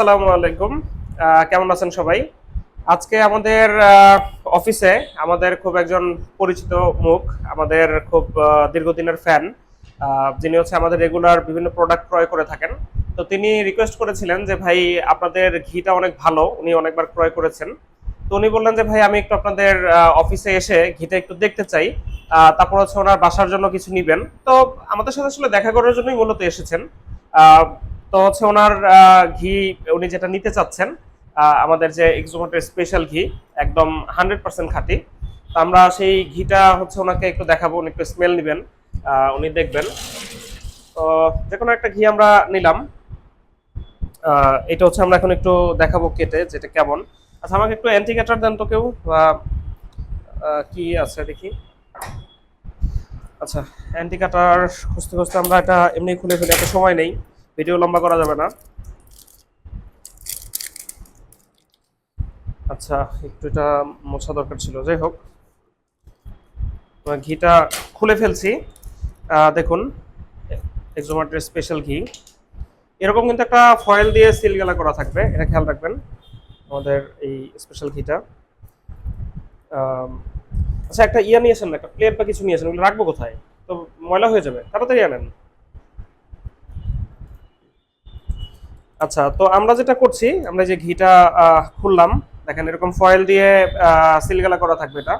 আসসালামু আলাইকুম। কেমন আছেন সবাই? আজকে আমাদের অফিসে আমাদের খুব একজন পরিচিত মুখ, আমাদের খুব দীর্ঘদিনের ফ্যান যিনি হচ্ছে আমাদের রেগুলার বিভিন্ন প্রোডাক্ট ক্রয় করে থাকেন। তো তিনি রিকোয়েস্ট করেছিলেন যে, ভাই, আপনাদের ঘিটা অনেক ভালো। উনি অনেকবার ক্রয় করেছেন। তো উনি বললেন যে, ভাই, আমি একটু আপনাদের অফিসে এসে ঘিটা একটু দেখতে চাই। তারপর হচ্ছে ওনার বাসার জন্য কিছু নিবেন। তো আমাদের সাথে আসলে দেখা করার জন্যই মূলত এসেছেন। তো হচ্ছে ওনার ঘি উনি যেটা নিতে চাচ্ছেন আমাদের যে এক্সোমাটের স্পেশাল ঘি, একদম হান্ড্রেড পার্সেন্ট খাঁটি। আমরা সেই ঘিটা হচ্ছে ওনাকে একটু দেখাবো, উনি একটু স্মেল নেবেন উনি দেখবেন। তো যে কোনো একটা ঘি আমরা নিলাম। এটা হচ্ছে আমরা এখন একটু দেখাবো কেটে, যেটা কেমন। আচ্ছা আমাকে একটু অ্যান্টিকেটার দেন তো কেউ কি আছে দেখি। আচ্ছা অ্যান্টিকাটার খুঁজতে খুঁজতে আমরা এটা এমনি খুলে ফেলে, এত সময় নেই। ভিডিও লম্বা করা যাবে না। আচ্ছা একটু এটা মোছা দরকার ছিল। যাই হোক ঘিটা খুলে ফেলছি। দেখুন, এক্সোমার্টের স্পেশাল ঘি। এরকম কিন্তু একটা ফয়েল দিয়ে সিল গেলা করা থাকবে। এটা খেয়াল রাখবেন, আমাদের এই স্পেশাল ঘিটা। আচ্ছা একটা ইয়া নিয়েছেন একটা প্লেট বা কিছু নিয়েছেন ওগুলো রাখব কোথায়? তো ময়লা হয়ে যাবে, তাড়াতাড়ি আনেন। আচ্ছা তো আমরা যেটা করছি আমরা যে ঘিটা খুললাম। দেখেন এরকম ফয়েল দিয়ে সিলগালা করা থাকবে এটা।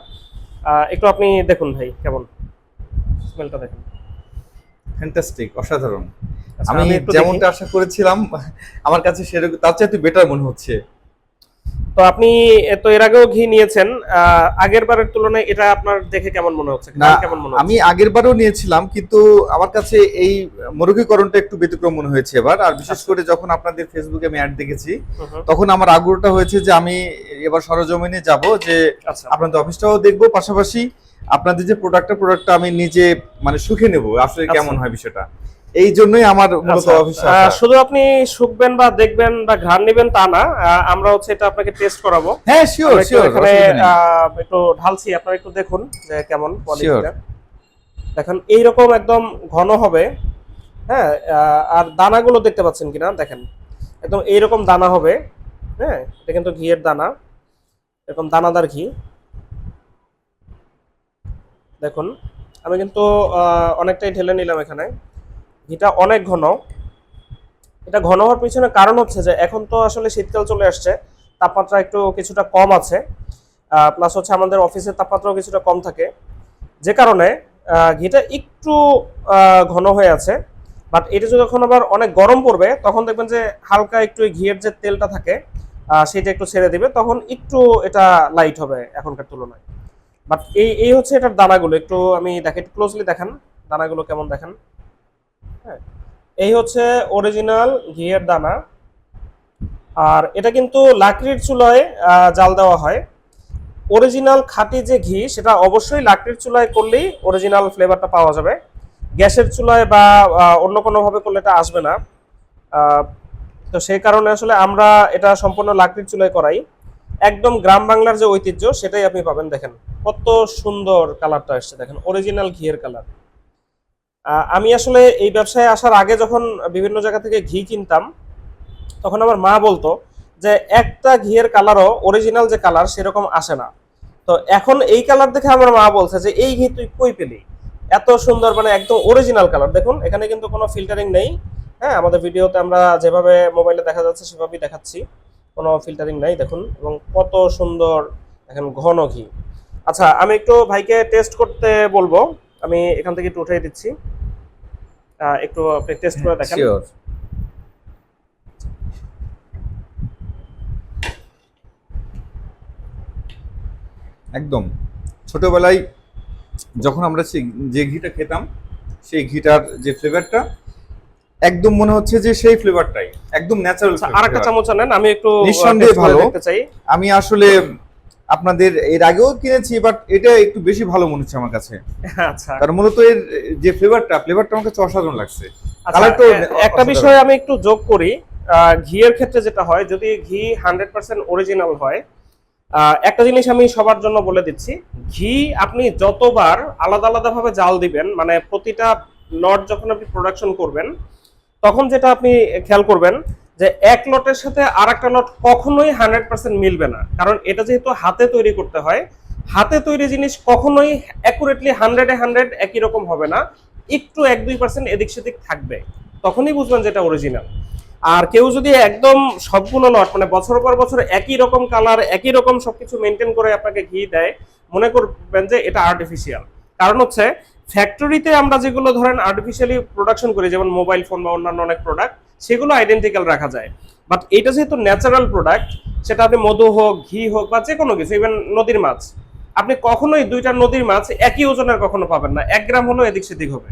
একটু আপনি দেখুন ভাই কেমন? স্মেলটা দেখেন। ফ্যান্টাস্টিক অসাধারণ। আচ্ছা, আমি যেমনটা আশা করেছিলাম আমার কাছে সেরকম তার চেয়ে একটু বেটার মনে হচ্ছে। তো আপনি তো এর আগেও ঘি নিয়েছেন আগের বারের তুলনায় এটা আপনার দেখে কেমন মনে হচ্ছে? কেমন মনে আমি আগের বারও নিয়েছিলাম কিন্তু আমার কাছে এই মুরগীকরণটা একটু ব্যতিক্রম মনে হয়েছে এবার। আর বিশেষ আচ্ছা। করে যখন আপনাদের ফেসবুকে আমি অ্যাড দেখেছি তখন আমার আগ্রহটা হয়েছে যে আমি এবার সরজমিনে যাব যে আচ্ছা। আপনাদের অফিসটাও দেখব পাশাপাশি আপনাদের যে প্রোডাক্টটা প্রোডাক্টটা আমি নিজে মানে সুখে নেব। আসলে আচ্ছা। কেমন হয় বিষয়টা? এই জন্যই আমার মূলত আচ্ছা, অফিসে আসা। শুধু আপনি শুকবেন বা দেখবেন বা ঘ্রাণ নেবেন তা না আমরা হচ্ছে এটা আপনাকে টেস্ট করাবো। হ্যাঁ শিওর শিওর এখানে একটু ঢালছি আপনারা একটু দেখুন যে কেমন কোয়ালিটিটা দেখেন এইরকম একদম ঘন হবে হ্যাঁ আর দানাগুলো দেখতে পাচ্ছেন কিনা দেখেন। একদম এইরকম দানা হবে হ্যাঁ এটা কিন্তু ঘিয়ের দানা এরকম দানাদার ঘি। দেখুন আমি কিন্তু অনেকটাই ঢেলে নিলাম এখানে। ঘিটা অনেক ঘন, এটা ঘন হওয়ার পিছনে কারণ হচ্ছে যে এখন তো আসলে শীতকাল চলে আসছে, তাপমাত্রা একটু কিছুটা কম আছে প্লাস হচ্ছে আমাদের অফিসের তাপমাত্রাও কিছুটা কম থাকে। যে কারণে ঘিটা একটু ঘন হয়ে আছে বাট এটা যখন আবার অনেক গরম পড়বে, তখন দেখবেন যে হালকা একটু ঘিয়ের যে তেলটা থাকে সেটা একটু ছেড়ে দিবে, তখন একটু এটা লাইট হবে এখনকার তুলনায়। বাট এই এই হচ্ছে এটার দানাগুলো, একটু আমি দেখে ক্লোজলি দেখান, দানাগুলো কেমন দেখেন। হ্যাঁ এই হচ্ছে অরিজিনাল ঘিয়ের দানা। আর এটা কিন্তু লাকড়ির চুলায় জাল দেওয়া হয়। অরিজিনাল খাঁটি যে ঘি, সেটা অবশ্যই লাকড়ির চুলায় করলেই অরিজিনাল ফ্লেভারটা পাওয়া যাবে। গ্যাসের চুলায় বা অন্য কোনোভাবে করলে এটা আসবে না। তো সেই কারণে আসলে আমরা এটা সম্পূর্ণ লাকড়ির চুলায় করাই। একদম গ্রাম বাংলার যে ঐতিহ্য, সেটাই আপনি পাবেন, দেখেন। কত সুন্দর কালারটা আসছে, দেখেন। অরিজিনাল ঘিয়ের কালার আমি আসলে এই ব্যবসায় আসার আগে যখন বিভিন্ন জায়গা থেকে ঘি কিনতাম, তখন আমার মা বলতো যে একটা ঘিয়ের কালারও অরিজিনাল যে কালার সেরকম আসে না। তো এখন এই কালার দেখে আমার মা বলছে যে, এই ঘি তুই কই পেলি? এত সুন্দর মানে একদম অরিজিনাল কালার দেখুন, এখানে কিন্তু কোনো ফিল্টারিং নেই। হ্যাঁ আমাদের ভিডিওতে আমরা যেভাবে মোবাইলে দেখা যাচ্ছে সেভাবেই দেখাচ্ছি। কোনো ফিল্টারিং নাই, দেখুন, এবং কত সুন্দর দেখেন ঘন ঘি। আচ্ছা আমি একটু ভাইকে টেস্ট করতে বলব। আমি এখান থেকে একটু উঠিয়ে দিচ্ছি। একটু আপনি টেস্ট করে দেখেন। শিওর একদম। ছোটবেলায় যখন আমরা সেই- যে ঘিটা খেতাম সেই ঘিটার যে ফ্লেভারটা একদম মনে হচ্ছে যে সেই ফ্লেভারটাই একদম ন্যাচারাল আর একটা চামচ নেন আমি একটু নিঃসন্দেহে ভালো। দেখতে চাই। আমি আসলে আপনাদের এর আগেও কিনেছি বাট এটা একটু বেশি ভালো মনে হচ্ছে আমার কাছে। আচ্ছা। কারণ মূলত এর যে ফ্লেভারটা ফ্লেভারটা আমার কাছে অসাধারণ লাগছে। আচ্ছা, একটা। বিষয় আমি একটু যোগ করি ঘিয়ের ক্ষেত্রে যেটা হয় যদি ঘি হান্ড্রেড পার্সেন্ট অরিজিনাল হয় একটা জিনিস আমি সবার জন্য বলে দিচ্ছি ঘি আপনি যতবার আলাদা আলাদা ভাবে জাল দিবেন মানে প্রতিটা লট যখন আপনি প্রোডাকশন করবেন তখন যেটা আপনি খেয়াল করবেন যে এক লটের সাথে আর একটা লট কখনোই হান্ড্রেড পার্সেন্ট মিলবে না। কারণ এটা যেহেতু হাতে তৈরি করতে হয়, হাতে তৈরি জিনিস কখনোই অ্যাকুরেটলি হান্ড্রেডে হান্ড্রেড একই রকম হবে না। একটু এক দুই পার্সেন্ট এদিক সেদিক থাকবে। তখনই বুঝবেন যেটা অরিজিনাল আর কেউ যদি একদম সবগুলো লট মানে বছর পর বছর একই রকম কালার একই রকম সবকিছু মেনটেন করে আপনাকে ঘি দেয়, মনে করবেন যে এটা আর্টিফিশিয়াল কারণ হচ্ছে ফ্যাক্টরিতে আমরা যেগুলো ধরেন আর্টিফিশিয়ালি প্রোডাকশন করি, যেমন মোবাইল ফোন বা অন্যান্য অনেক প্রোডাক্ট সেগুলো আইডেন্টিক্যাল রাখা যায়। বাট এটা যেহেতু ন্যাচারাল প্রোডাক্ট সেটা আপনি মধু হোক, ঘি হোক বা যে কোনো কিছু ইভেন নদীর মাছ, আপনি কখনোই দুইটা নদীর মাছ একই ওজনের কখনো পাবেন না। এক গ্রাম হলেও এদিক সেদিক হবে।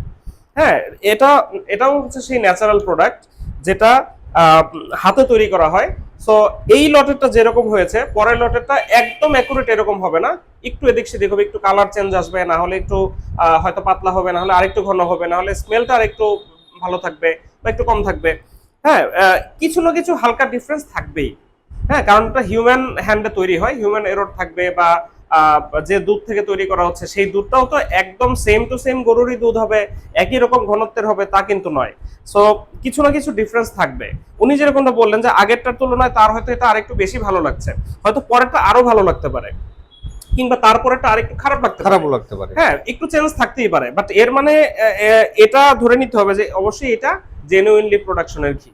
হ্যাঁ এটা, এটাও হচ্ছে সেই ন্যাচারাল প্রোডাক্ট যেটা হাতে তৈরি করা হয়। সো এই লটেরটা যেরকম হয়েছে, পরের লটেরটা একদম অ্যাকুরেট এরকম হবে না। একটু এদিক সেদিক হবে, একটু কালার চেঞ্জ আসবে, না হলে একটু হয়তো পাতলা হবে, না হলে আরেকটু ঘন হবে, না হলে স্মেলটা আরেকটু ভালো থাকবে বা একটু কম থাকবে। হ্যাঁ কিছু না কিছু হালকা ডিফারেন্স থাকবেই। হ্যাঁ কারণ এটা হিউম্যান হ্যান্ডে তৈরি হয় হিউম্যান এরর থাকবে বা যে দুধ থেকে তৈরি করা হচ্ছে সেই দুধটাও তো একদম সেম টু সেম গরুরই দুধ হবে একই রকম ঘনত্বের হবে তা কিন্তু নয়। সো কিছু না কিছু ডিফারেন্স থাকবে। উনি যেরকমটা বললেন যে আগেরটার তুলনায় তার হয়তো এটা আরেকটু বেশি ভালো লাগছে। হয়তো পরেরটা আরও ভালো লাগতে পারে। কিংবা তারপরেরটা আরেকটু খারাপ লাগতে পারে। খারাপও লাগতে পারে। হ্যাঁ একটু চেঞ্জ থাকতেই পারে। বাট এর মানে এটা ধরে নিতে হবে যে অবশ্যই এটা জেনুইনলি প্রোডাকশনের ঘি।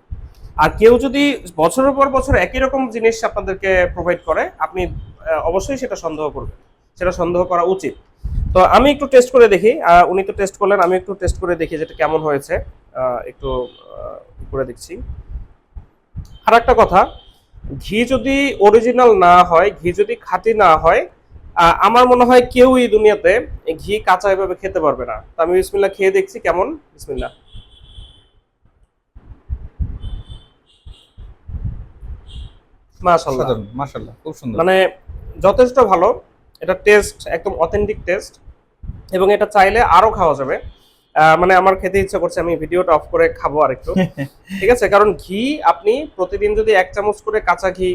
আর কেউ যদি বছরের পর বছর একই রকম জিনিস আপনাদেরকে প্রোভাইড করে, আপনি অবশ্যই সেটা সন্দেহ করবেন। সেটা সন্দেহ করা উচিত। তো আমি একটু টেস্ট করে দেখি। উনি তো টেস্ট করলেন, আমি একটু টেস্ট করে দেখি যেটা কেমন হয়েছে। একটু করে দেখছি। আর একটা কথা, ঘি যদি অরিজিনাল না হয়, ঘি যদি খাঁটি না হয় আমার মনে হয় কেউই দুনিয়াতে ঘি কাঁচা এভাবে খেতে পারবে না। তো আমি বিসমিল্লা খেয়ে দেখছি, কেমন? বিসমিল্লা মাশাআল্লাহ। সাধারণ খুব সুন্দর। মানে যথেষ্ট ভালো। এটা টেস্ট একদম অথেন্টিক টেস্ট। এবং এটা চাইলে আরও খাওয়া যাবে। মানে আমার খেতে ইচ্ছা করছে আমি ভিডিওটা অফ করে খাব আর একটু ঠিক আছে? কারণ ঘি আপনি প্রতিদিন যদি এক চামচ করে কাঁচা ঘি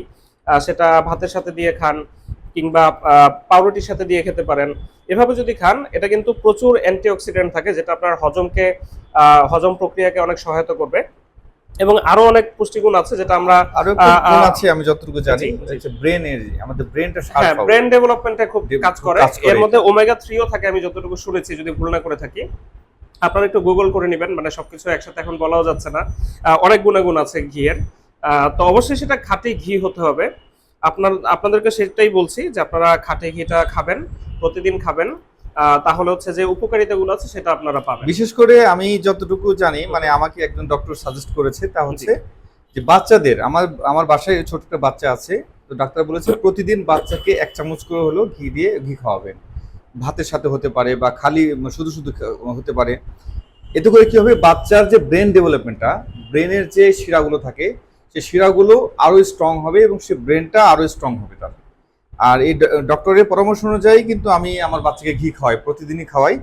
সেটা ভাতের সাথে দিয়ে খান কিংবা পাউরুটির সাথে দিয়ে খেতে পারেন এভাবে যদি খান এটা কিন্তু প্রচুর অ্যান্টিঅক্সিডেন্ট থাকে যেটা আপনার হজমকে হজম প্রক্রিয়াকে অনেক সহায়তা করবে। এবং আরও অনেক পুষ্টিগুণ আছে যেটা আমরা আরও গুণ আছে আমি যতটুকু জানি। জি। ব্রেনের আমাদের ব্রেনটা হ্যাঁ ব্রেন ডেভেলপমেন্টে খুব কাজ করে। এর মধ্যে ওমেগা থ্রিও থাকে আমি যতটুকু শুনেছি যদি ভুল না করে থাকি। আপনারা একটু গুগল করে নেবেন মানে সবকিছু একসাথে এখন বলাও যাচ্ছে না। অনেক গুণাগুণ আছে ঘিয়ের। তো অবশ্যই সেটা খাঁটি ঘি হতে হবে। আপনার আপনাদেরকে সেটাই বলছি যে আপনারা খাঁটি ঘিটা খাবেন প্রতিদিন খাবেন। তাহলে হচ্ছে যে উপকারিতাগুলো আছে সেটা আপনারা পাবেন। বিশেষ করে আমি যতটুকু জানি মানে আমাকে একজন ডক্টর সাজেস্ট করেছে তা হচ্ছে যে বাচ্চাদের আমার আমার বাসায় ছোট একটা বাচ্চা আছে তো ডাক্তার বলেছে প্রতিদিন বাচ্চাকে এক চামচ করে হলো ঘি দিয়ে ঘি খাওয়াবেন। ভাতের সাথে হতে পারে বা খালি শুধু শুধু হতে পারে। এতে করে কি হবে? বাচ্চার যে ব্রেন ডেভেলপমেন্টটা ব্রেনের যে শিরাগুলো থাকে সে শিরাগুলো আরও স্ট্রং হবে এবং সে ব্রেনটা আরও স্ট্রং হবে তার। আর এই ডক্টরের পরামর্শ অনুযায়ী কিন্তু আমি আমার বাচ্চাকে ঘি খাওয়াই, প্রতিদিনই খাওয়াই।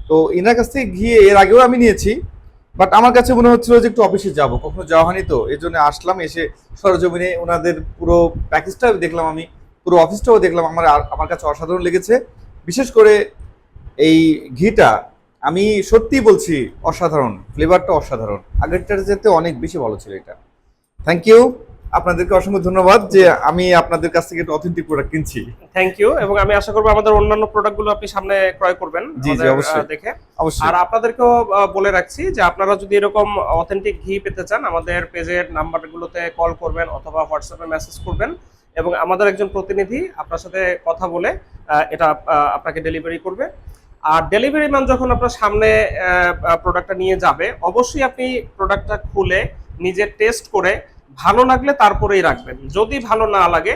তো এনার কাছ থেকে ঘি এর আগেও আমি নিয়েছি বাট আমার কাছে মনে হচ্ছিল যে একটু অফিসে যাব, কখনো যাওয়া হয়নি তো এই জন্য আসলাম, এসে সরজমিনে ওনাদের পুরো প্যাকেজটা দেখলাম আমি, পুরো অফিসটাও দেখলাম, আমার আমার কাছে অসাধারণ লেগেছে। বিশেষ করে এই ঘিটা আমি সত্যি বলছি অসাধারণ ফ্লেভারটা অসাধারণ। আগেরটার যেতে অনেক বেশি ভালো ছিল এটা। থ্যাংক ইউ আপনাদেরকে অসংখ্য ধন্যবাদ যে আমি আপনাদের কাছ থেকে একটা অথেন্টিক প্রোডাক্ট কিনছি। থ্যাংক ইউ এবং আমি আশা করব আমাদের অন্যান্য প্রোডাক্টগুলো আপনি সামনে ক্রয় করবেন জি, জি, অবশ্যই। দেখে। অবশ্যই। আর আপনাদেরকেও বলে রাখছি যে আপনারা যদি এরকম অথেন্টিক ঘি পেতে চান আমাদের পেজের নাম্বারগুলোতে কল করবেন অথবা হোয়াটসঅ্যাপে মেসেজ করবেন এবং আমাদের একজন প্রতিনিধি আপনার সাথে কথা বলে এটা আপনাকে ডেলিভারি করবে। আর ডেলিভারি ম্যান যখন আপনার সামনে প্রোডাক্টটা নিয়ে যাবে অবশ্যই আপনি প্রোডাক্টটা খুলে নিজে টেস্ট করে ভালো লাগলে তারপরেই রাখবেন। যদি ভালো না লাগে,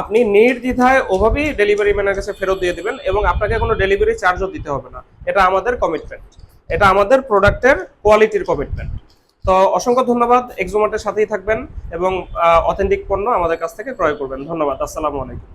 আপনি নির্দ্বিধায় ওভাবেই ডেলিভারি ম্যানের কাছে ফেরত দিয়ে দেবেন এবং আপনাকে কোনো ডেলিভারি চার্জও দিতে হবে না। এটা আমাদের কমিটমেন্ট এটা আমাদের প্রোডাক্টের কোয়ালিটির কমিটমেন্ট তো অসংখ্য ধন্যবাদ এক্সোমার্টের সাথেই থাকবেন এবং অথেন্টিক পণ্য আমাদের কাছ থেকে ক্রয় করবেন। ধন্যবাদ। আসসালামু আলাইকুম।